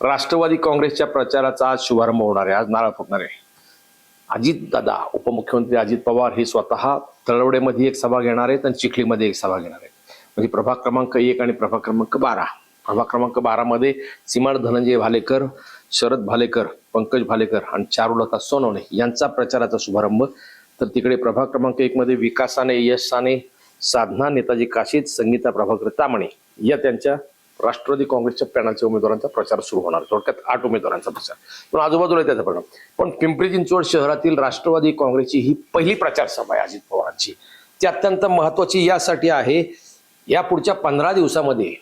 राष्ट्रवादी काँग्रेसच्या प्रचाराचा आज शुभारंभ होणार आहे. आज नारळ फुटणार आहे. अजित दादा उपमुख्यमंत्री अजित पवार हे स्वतः तळवडेमध्ये एक सभा घेणार आहेत आणि चिखलीमध्ये एक सभा घेणार आहेत. म्हणजे प्रभाग क्रमांक एक आणि प्रभाग क्रमांक बारा. प्रभाग क्रमांक बारामध्ये सीमाड धनंजय भालेकर शरद भालेकर पंकज भालेकर आणि चारुलता सोनवणे यांचा प्रचाराचा शुभारंभ. तर तिकडे प्रभाग क्रमांक एक मध्ये विकासाने यश साने साधना नेताजी काशीद संगीता प्रभाकर तामणे या त्यांच्या राष्ट्रवादी काँग्रेसच्या पॅनलच्या उमेदवारांचा प्रचार सुरू होणार थोडक्यात आठ उमेदवारांचा प्रचार. पण आजूबाजूला त्याचा परिणाम पण पिंपरी चिंचवड शहरातील राष्ट्रवादी काँग्रेसची ही पहिली प्रचार सभा आहे अजित पवारांची. ती अत्यंत महत्वाची यासाठी आहे. या पुढच्या पंधरा दिवसामध्ये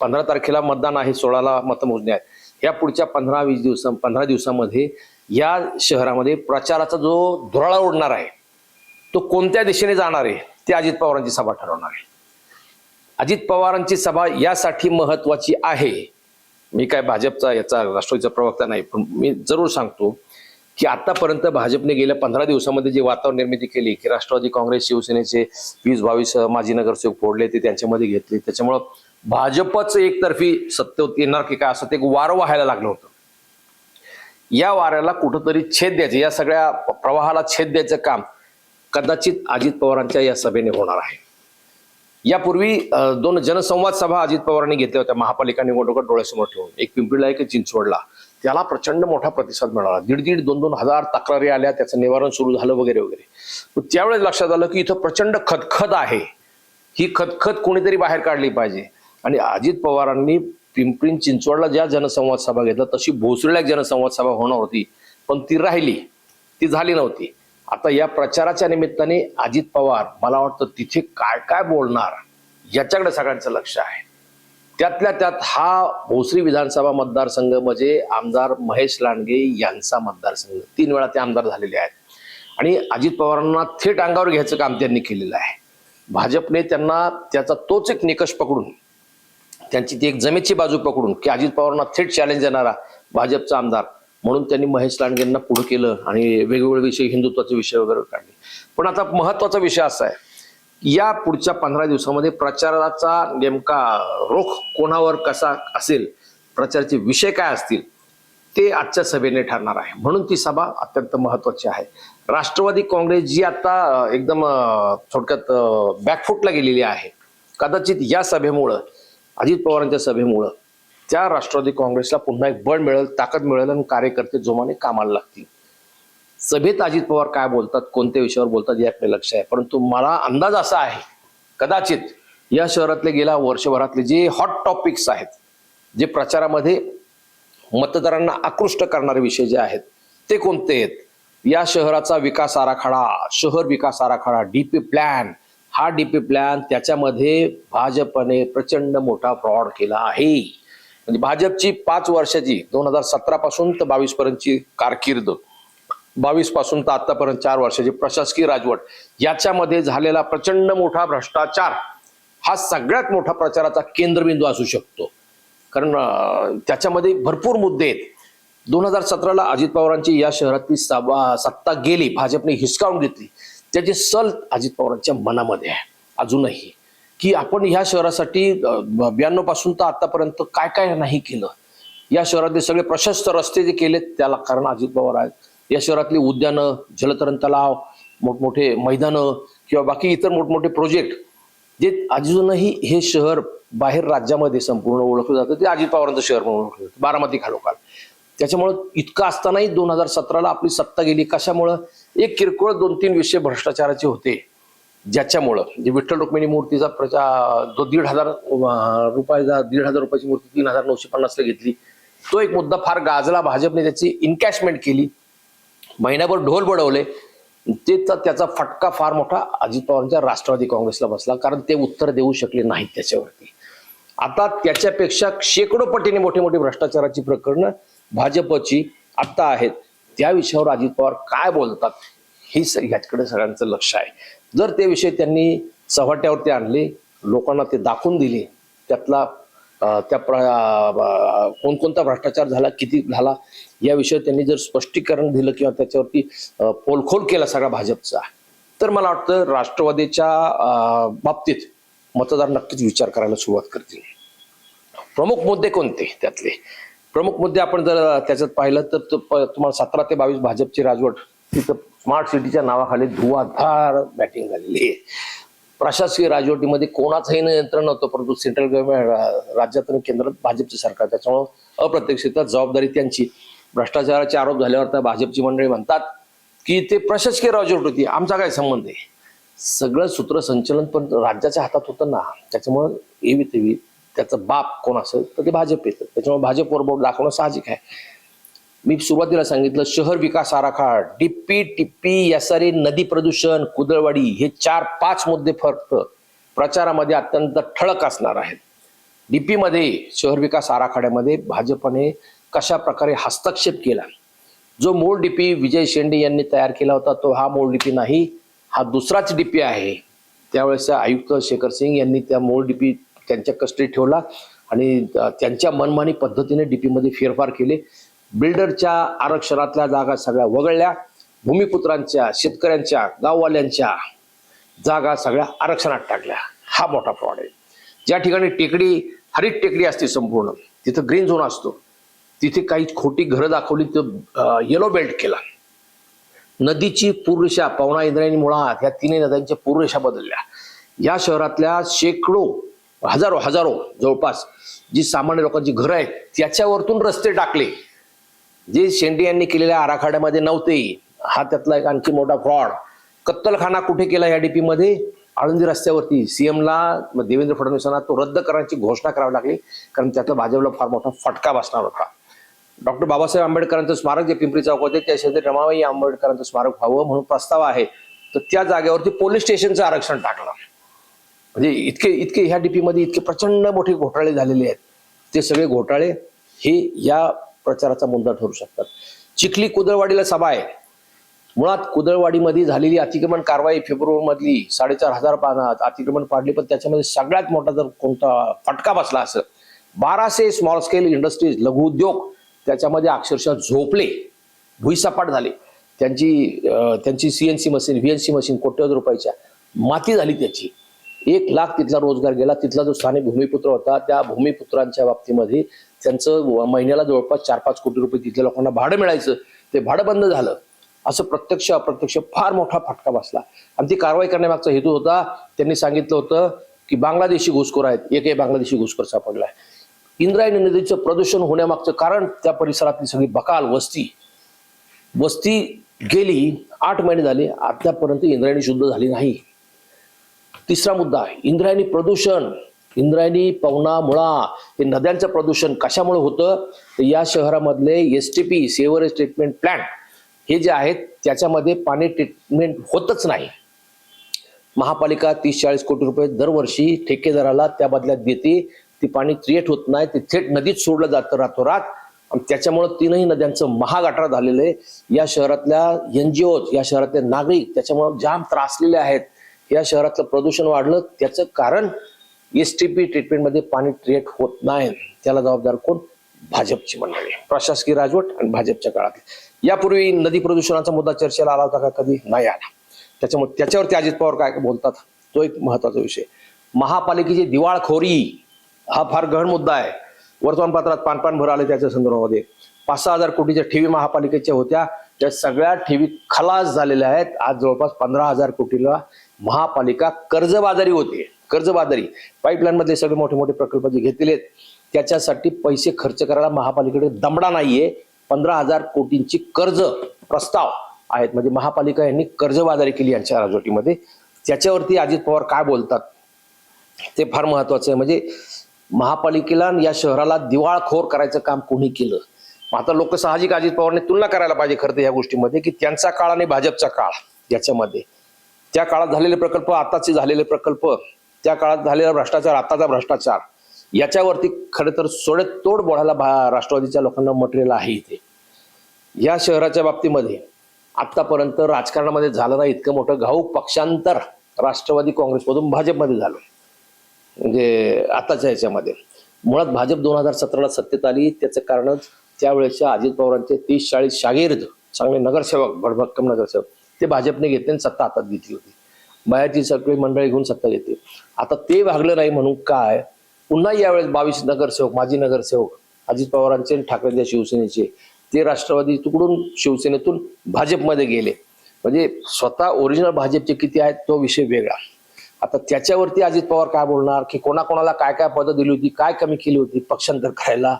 पंधरा तारखेला मतदान आहे सोळाला मतमोजणी आहे. या पुढच्या पंधरा वीस दिवसा पंधरा दिवसामध्ये या शहरामध्ये प्रचाराचा जो धुराळा उडणार आहे तो कोणत्या दिशेने जाणार आहे ते अजित पवारांची सभा ठरवणार आहे. अजित पवारांची सभा यासाठी महत्वाची आहे. मी काय भाजपचा याचा राष्ट्रवादीचा प्रवक्ता नाही पण मी जरूर सांगतो की आतापर्यंत भाजपने गेल्या पंधरा दिवसामध्ये जे वातावरण निर्मिती केली की राष्ट्रवादी काँग्रेस शिवसेनेचे वीस बावीस माजी नगरसेवक फोडले ते त्यांच्यामध्ये घेतले त्याच्यामुळं भाजपच एकतर्फी सत्य येणार की काय असं ते एक वारं व्हायला लागलं होतं. या वाऱ्याला कुठंतरी छेद द्यायचे या सगळ्या प्रवाहाला छेद द्यायचं काम कदाचित अजित पवारांच्या या सभेने होणार आहे. यापूर्वी दोन जनसंवाद सभा अजित पवारांनी घेतल्या होत्या. महापालिका निवडणुका डोळ्यासमोर ठेवून. एक पिंपरीला एक चिंचवडला त्याला प्रचंड मोठा प्रतिसाद मिळाला. दीड दीड दोन दोन हजार तक्रारी आल्या. त्याचं निवारण सुरू झालं वगैरे वगैरे. त्यावेळेस लक्षात आलं की इथं प्रचंड खतखत आहे. ही खतखत कोणीतरी बाहेर काढली पाहिजे. आणि अजित पवारांनी पिंपरी चिंचवडला ज्या जनसंवाद सभा घेतला तशी भोसरीला एक जनसंवाद सभा होणार होती. पण ती राहिली. ती झाली नव्हती. आता या प्रचाराच्या निमित्ताने अजित पवार मला वाटतं तिथे काय काय बोलणार याच्याकडे सगळ्यांचं लक्ष आहे. त्यातल्या त्यात हा भोसरी विधानसभा मतदारसंघ म्हणजे आमदार महेश लांडगे यांचा मतदारसंघ. तीन वेळा ते आमदार झालेले आहेत. आणि अजित पवारांना थेट अंगावर घ्यायचं काम त्यांनी केलेलं आहे. भाजपने त्यांना त्याचा तोच एक निकष पकडून त्यांची ती एक जमेची बाजू पकडून की अजित पवारांना थेट चॅलेंज देणारा भाजपचा आमदार म्हणून त्यांनी महेश लांडगेंना पुढे केलं आणि वेगवेगळे विषय हिंदुत्वाचे विषय वगैरे काढले. पण आता महत्त्वाचा विषय असा आहे या पुढच्या पंधरा दिवसामध्ये प्रचाराचा नेमका रोख कोणावर कसा असेल प्रचाराचे विषय काय असतील ते आजच्या सभेने ठरणार आहे. म्हणून ती सभा अत्यंत महत्वाची आहे. राष्ट्रवादी काँग्रेस जी आता एकदम थोडक्यात बॅकफुटला गेलेली आहे. कदाचित या सभेमुळं अजित पवारांच्या सभेमुळं त्या राष्ट्रवादी काँग्रेसला पुन्हा एक बळ मिळेल ताकद मिळेल आणि कार्यकर्ते जोमाने कामाला लागतील. सभेत अजित पवार काय बोलतात कोणत्या विषयावर बोलतात याकडे लक्ष आहे. परंतु मला अंदाज असा आहे कदाचित या शहरातले गेल्या वर्षभरातले जे हॉट टॉपिक्स आहेत जे प्रचारामध्ये मतदारांना आकृष्ट करणारे विषय जे आहेत ते कोणते आहेत? या शहराचा विकास आराखडा शहर विकास आराखडा डीपी प्लॅन हा डीपी प्लॅन त्याच्यामध्ये भाजपने प्रचंड मोठा फ्रॉड केला आहे. म्हणजे भाजपची पाच वर्षाची दोन हजार सतरा पासून तर बावीस पर्यंतची कारकीर्द बावीसपासून तर आतापर्यंत चार वर्षाची प्रशासकीय राजवट याच्यामध्ये झालेला प्रचंड मोठा भ्रष्टाचार हा सगळ्यात मोठा प्रचाराचा केंद्रबिंदू असू शकतो. कारण त्याच्यामध्ये भरपूर मुद्दे आहेत. दोन हजार सतराला अजित पवारांची या शहरातली सभा सत्ता गेली भाजपने हिसकावून घेतली. त्याची सल अजित पवारांच्या मनामध्ये आहे अजूनही. की आपण ह्या शहरासाठी ब्याण्णवपासून तर आतापर्यंत काय काय नाही केलं? या शहरातले सगळे प्रशस्त रस्ते जे केलेत त्याला कारण अजित पवार आहेत. या शहरातली उद्यानं जलतरण तलाव मोठमोठे मैदानं किंवा बाकी इतर मोठमोठे प्रोजेक्ट जे अजूनही हे शहर बाहेर राज्यामध्ये संपूर्ण ओळखलं जातं ते अजित पवारांचं शहर म्हणून ओळखलं जातं बारामती खालोखाल. त्याच्यामुळं इतकं असतानाही दोन हजार सतराला आपली सत्ता गेली. कशामुळं? एक किरकोळ दोन तीन विषय भ्रष्टाचाराचे होते. ज्याच्यामुळं जे विठ्ठल रुक्मिणी मूर्तीचा प्रचार जो दीड हजार रुपयाचा दीड हजार रुपयाची मूर्ती तीन हजार नऊशे पन्नासला घेतली. तो एक मुद्दा फार गाजला. भाजपने त्याची इनकॅशमेंट केली. महिनाभर ढोल बडवले. ते तर त्याचा फटका फार मोठा अजित पवारांच्या राष्ट्रवादी काँग्रेसला बसला. कारण ते उत्तर देऊ शकले नाहीत त्याच्यावरती. आता त्याच्यापेक्षा शेकडो पटीने मोठी मोठी भ्रष्टाचाराची प्रकरणं भाजपची आत्ता आहेत. त्या विषयावर अजित पवार काय बोलतात? हे स- ह्याच्याकडे सगळ्यांचं लक्ष आहे. जर ते विषय त्यांनी चव्हाट्यावरती आणले लोकांना ते दाखवून दिले त्यातला त्या प्र कोणकोणता भ्रष्टाचार झाला किती झाला या विषयी त्यांनी जर स्पष्टीकरण दिलं किंवा त्याच्यावरती पोलखोल केला सगळा भाजपचा तर मला वाटतं राष्ट्रवादीच्या बाबतीत मतदार नक्कीच विचार करायला सुरुवात करतील. प्रमुख मुद्दे कोणते त्यातले? प्रमुख मुद्दे आपण जर त्याच्यात पाहिलं तर प- तुम्हाला सतरा ते बावीस भाजपची राजवट तिथं स्मार्ट सिटीच्या नावाखाली धुवाधार बॅटिंग झालेली आहे. प्रशासकीय राजवटीमध्ये कोणाचंही नियंत्रण नव्हतं परंतु सेंट्रल गव्हर्नमेंट राज्यात आणि केंद्रात भाजपचे सरकार त्याच्यामुळं अप्रत्यक्षित जबाबदारी त्यांची. भ्रष्टाचाराचे आरोप झाल्यावर त्या भाजपची मंडळी म्हणतात की ते प्रशासकीय राजवट होती आमचा काय संबंध आहे? सगळं सूत्रसंचलन पण राज्याच्या हातात होतं ना. त्याच्यामुळं एवी तेवी त्याचा बाप कोण असेल तर ते भाजप येतं. त्याच्यामुळे भाजपवर बोट दाखवणं साहजिक आहे. मी सुरुवातीला सांगितलं शहर विकास आराखडा डिप्पी टिप्पी यासारी नदी प्रदूषण कुदळवाडी हे चार पाच मुद्दे फक्त प्रचारामध्ये अत्यंत ठळक असणार आहेत. डीपीमध्ये शहर विकास आराखड्यामध्ये भाजपने कशा प्रकारे हस्तक्षेप केला? जो मूळ डीपी विजय शेंडे यांनी तयार केला होता तो हा मूळ डीपी नाही हा दुसराच डीपी आहे. त्यावेळेस आयुक्त शेखर सिंग यांनी त्या मूळ डीपी त्यांच्या कस्टडीत ठेवला आणि त्यांच्या मनमानी पद्धतीने डीपीमध्ये फेरफार केले. बिल्डरच्या आरक्षणातल्या जागा सगळ्या वगळल्या. भूमिपुत्रांच्या शेतकऱ्यांच्या गाववाल्यांच्या जागा सगळ्या आरक्षणात टाकल्या. हा मोठा फ्रॉड आहे. ज्या ठिकाणी टेकडी हरित टेकडी असते संपूर्ण तिथं ग्रीन झोन असतो. तिथे काही खोटी घरं दाखवली तर येलो बेल्ट केला. नदीची पूर्रेषा पवना इंद्रायणी मुळात या तिन्ही नद्यांच्या पूर्रेषा बदलल्या. या शहरातल्या शेकडो हजारो हजारो जवळपास जी सामान्य लोकांची घरं आहेत त्याच्यावरतून रस्ते टाकले. जे शेंडे यांनी केलेल्या आराखड्यामध्ये नव्हते हा त्यातला एक आणखी मोठा फ्रॉड कत्तलखाना कुठे केला या डीपी मध्ये? आळंदी रस्त्यावरती. सीएमला देवेंद्र फडणवीसांना तो रद्द करण्याची घोषणा करावी लागली कारण त्यातला भाजपला फार मोठा फटका बसणार होता. डॉक्टर बाबासाहेब आंबेडकरांचं स्मारक जे पिंपरी चौक होते त्या शेजारी रमाबाई आंबेडकरांचं स्मारक व्हावं म्हणून प्रस्ताव आहे. तर त्या जागेवरती पोलीस स्टेशनचं आरक्षण टाकलं. म्हणजे इतके इतके ह्या डीपीमध्ये इतके प्रचंड मोठे घोटाळे झालेले आहेत. ते सगळे घोटाळे हे या प्रचाराचा मुद्दा ठरू शकतात. चिखली कुदळवाडीला सभा आहे. मुळात कुदळवाडीमध्ये झालेली अतिक्रमण कारवाई फेब्रुवारी मधली साडेचार हजार पानात अतिक्रमण पाडली पण त्याच्यामध्ये सगळ्यात मोठा जर कोणता फटका बसला असं बाराशे स्मॉल स्केल इंडस्ट्रीज लघुउद्योग त्याच्यामध्ये अक्षरशः झोपले. भुईसपाट झाले. त्यांची अं, त्यांची सीएनसी मशीन व्हीएनसी मशीन कोट्यवधी रुपयाच्या माती झाली त्याची. एक लाख तिथला रोजगार गेला. तिथला जो स्थानिक भूमिपुत्र होता त्या भूमिपुत्रांच्या बाबतीमध्ये त्यांचं व- महिन्याला जवळपास चार पाच कोटी रुपये तिथल्या लोकांना भाडं मिळायचं ते भाडं बंद झालं असं प्रत्यक्ष अप्रत्यक्ष फार मोठा फटका बसला. आणि ती कारवाई करण्यामागचा हेतू होता त्यांनी सांगितलं होतं की बांगलादेशी घुसखोर आहेत एकही बांगलादेशी घुसखोर सापडलाय. इंद्रायणी नदीचं प्रदूषण होण्यामागचं कारण त्या परिसरातली सगळी बकाल वस्ती. वस्ती गेली आठ महिने झाले आतापर्यंत इंद्रायणी शुद्ध झाली नाही. तिसरा मुद्दा इंद्रायणी प्रदूषण इंद्रायणी पवना मुळा हे नद्यांचं प्रदूषण कशामुळे होतं? तर या शहरामधले S T P sewerage treatment plant हे जे आहेत त्याच्यामध्ये पाणी ट्रीटमेंट होतच नाही. महापालिका तीस चाळीस कोटी रुपये दरवर्षी ठेकेदाराला त्या बदल्यात देते. ती पाणी क्रिएट होत नाही ते थेट नदीत सोडलं जातं रातोरात. आणि त्याच्यामुळं तीनही नद्यांचं महागाठरा झालेलं आहे. या शहरातल्या एनजीओ या शहरातले नागरिक त्याच्यामुळं जाम त्रासलेले आहेत. या शहरातलं प्रदूषण वाढलं. त्याचं कारण एस टी पी ट्रीटमेंटमध्ये पाणी ट्रीट होत नाही. त्याला जबाबदार कोण? भाजपची मंडळी. प्रशासकीय राजवट आणि भाजपच्या काळात. यापूर्वी नदी प्रदूषणाचा मुद्दा चर्चेला आला होता का? कधी? नाही आला. त्याच्यामुळे त्याच्यावरती अजित पवार काय बोलतात? तो एक महत्त्वाचा विषय. महापालिकेची दिवाळखोरी हा फार गहन मुद्दा आहे. वर्तमानपत्रात पानपान भर आले त्याच्या संदर्भामध्ये. पाच सहा हजार कोटीच्या ठेवी महापालिकेच्या होत्या. त्या सगळ्या ठेवी खलास झालेल्या आहेत. आज जवळपास पंधरा हजार कोटीला महापालिका कर्जबाजारी होते कर्जबाजारी. पाईपलाईनमधले सगळे मोठे मोठे प्रकल्प जे घेतलेले आहेत त्याच्यासाठी पैसे खर्च करायला महापालिकेकडे दमडा नाहीये. पंधरा हजार कोटींची कर्ज प्रस्ताव आहेत. म्हणजे महापालिका यांनी कर्जबाजारी केली यांच्या राजवटीमध्ये. त्याच्यावरती अजित पवार काय बोलतात ते फार महत्वाचं आहे. म्हणजे महापालिकेला या शहराला दिवाळखोर करायचं काम कोणी केलं? मग आता लोक साहजिक अजित पवारने तुलना करायला पाहिजे खरं तर या गोष्टीमध्ये की त्यांचा काळ आणि भाजपचा काळ याच्यामध्ये. त्या काळात झालेले प्रकल्प आताचे झालेले प्रकल्प त्या काळात झालेला भ्रष्टाचार आताचा भ्रष्टाचार याच्यावरती खरं तर सोडत तोड बोलायला भा- राष्ट्रवादीच्या लोकांना मटेरियल आहे इथे. या शहराच्या बाबतीमध्ये आतापर्यंत राजकारणामध्ये झालं नाही इतकं मोठं घाऊक पक्षांतर राष्ट्रवादी काँग्रेसमधून भाजपमध्ये झालं. म्हणजे आताच्या ह्याच्यामध्ये. मुळात भाजप दोन हजार सतराला सत्तेत आली. त्याचं कारणच त्यावेळेच्या अजित पवारांचे तीस चाळीस शागिर्द चांगले नगरसेवक भडभक्कम नगरसेवक ते भाजपने घेतले आणि सत्ता हातात घेतली होती. बाहेरची सगळी मंडळी घेऊन सत्ता येते आता ते भागलं नाही म्हणून काय? पुन्हा यावेळेस बावीस नगरसेवक माजी नगरसेवक अजित पवारांचे आणि ठाकरेंच्या शिवसेनेचे ते राष्ट्रवादी तुकडून शिवसेनेतून भाजपमध्ये गेले. म्हणजे स्वतः ओरिजिनल भाजपचे किती आहेत तो विषय वेगळा. आता त्याच्यावरती अजित पवार काय बोलणार? की कोणाकोणाला काय काय पदं दिली होती काय कमी केली होती पक्षांतर करायला?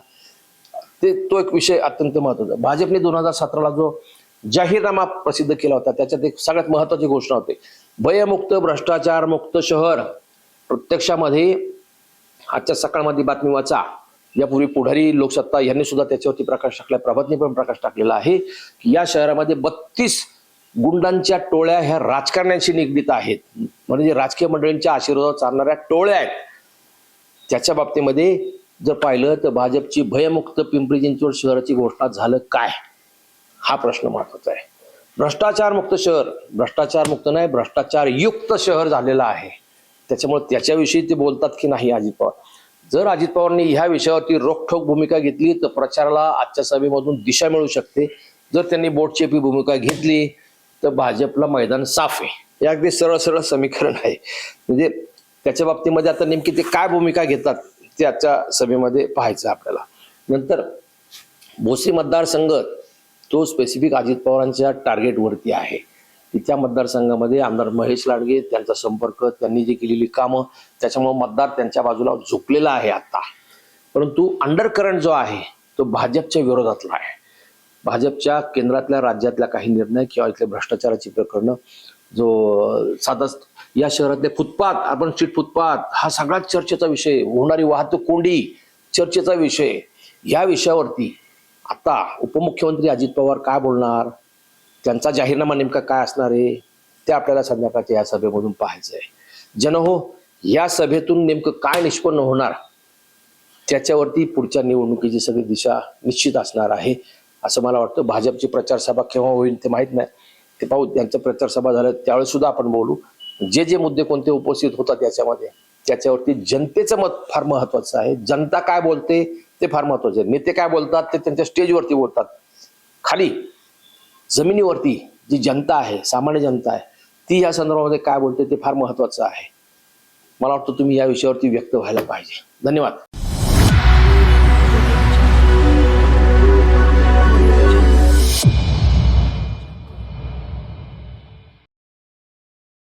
ते तो एक विषय अत्यंत महत्त्वाचा भाजपने दोन हजार सतराला जो जाहीरनामा प्रसिद्ध केला होता त्याच्यात एक सगळ्यात महत्वाची घोषणा होती. भयमुक्त भ्रष्टाचार मुक्त शहर प्रत्यक्षामध्ये आजच्या सकाळमध्ये बातमी वाचा. यापूर्वी पुढारी लोकसत्ता यांनी सुद्धा त्याच्यावरती प्रकाश टाकला प्रभातने पण प्रकाश टाकलेला आहे की या शहरामध्ये बत्तीस गुंडांच्या टोळ्या ह्या राजकारण्यांशी निगडीत आहेत. म्हणजे राजकीय मंडळींच्या आशीर्वादावर चालणाऱ्या टोळ्या आहेत. त्याच्या बाबतीमध्ये जर पाहिलं तर भाजपची भयमुक्त पिंपरी चिंचवड शहराची घोषणा झालं काय? हा प्रश्न महत्त्वाचा आहे. भ्रष्टाचार मुक्त शहर. भ्रष्टाचार मुक्त नाही भ्रष्टाचार युक्त शहर झालेलं आहे. त्याच्यामुळे त्याच्याविषयी ते बोलतात की नाही अजित पवार? जर अजित पवारांनी ह्या विषयावरती रोखठोक भूमिका घेतली तर प्रचाराला आजच्या सभेमधून दिशा मिळू शकते. जर त्यांनी बोटचेपी भूमिका घेतली तर भाजपला मैदान साफ आहे. हे अगदी सरळ सरळ समीकरण आहे. म्हणजे त्याच्या बाबतीमध्ये आता नेमकी ते काय भूमिका घेतात ते आजच्या सभेमध्ये पाहायचं आपल्याला. नंतर भोसी मतदारसंघ तो स्पेसिफिक अजित पवारांच्या टार्गेटवरती आहे. त्या मतदारसंघामध्ये आमदार महेश लाडगे त्यांचा संपर्क त्यांनी जी केलेली कामं त्याच्यामुळे मतदार त्यांच्या बाजूला झुकलेला आहे आता. परंतु अंडर करंट जो आहे तो भाजपच्या विरोधातला आहे. भाजपच्या केंद्रातल्या राज्यातल्या काही निर्णय किंवा इथले भ्रष्टाचाराची प्रकरणं जो साधा या शहरातले फुटपाथ आपण स्ट्रीट फुटपाथ हा सगळ्यात चर्चेचा विषय होणारी वाहतूक कोंडी चर्चेचा विषय या विषयावरती आता उपमुख्यमंत्री अजित पवार काय बोलणार? त्यांचा जाहीरनामा नेमका काय असणार आहे? ते आपल्याला संध्याकाळच्या या सभेमधून पाहायचं आहे जनहो या सभेतून नेमकं काय निष्पन्न होणार? त्याच्यावरती पुढच्या निवडणुकीची सगळी दिशा निश्चित असणार आहे असं मला वाटतं. भाजपची प्रचारसभा केव्हा होईल ते माहीत नाही. ते पाहू त्यांचं प्रचारसभा झालं त्यावेळेस सुद्धा आपण बोलू. जे जे मुद्दे कोणते उपस्थित होतात याच्यामध्ये त्याच्यावरती जनतेचं मत फार महत्वाचं आहे. जनता काय बोलते ते फार महत्त्वाचे आहेत. नेते काय बोलतात ते त्यांच्या स्टेजवरती बोलतात. खाली जमिनीवरती जी जनता आहे सामान्य जनता आहे ती या संदर्भामध्ये काय बोलते ते फार महत्वाचं आहे. मला वाटतं तुम्ही या विषयावरती व्यक्त व्हायला पाहिजे. धन्यवाद.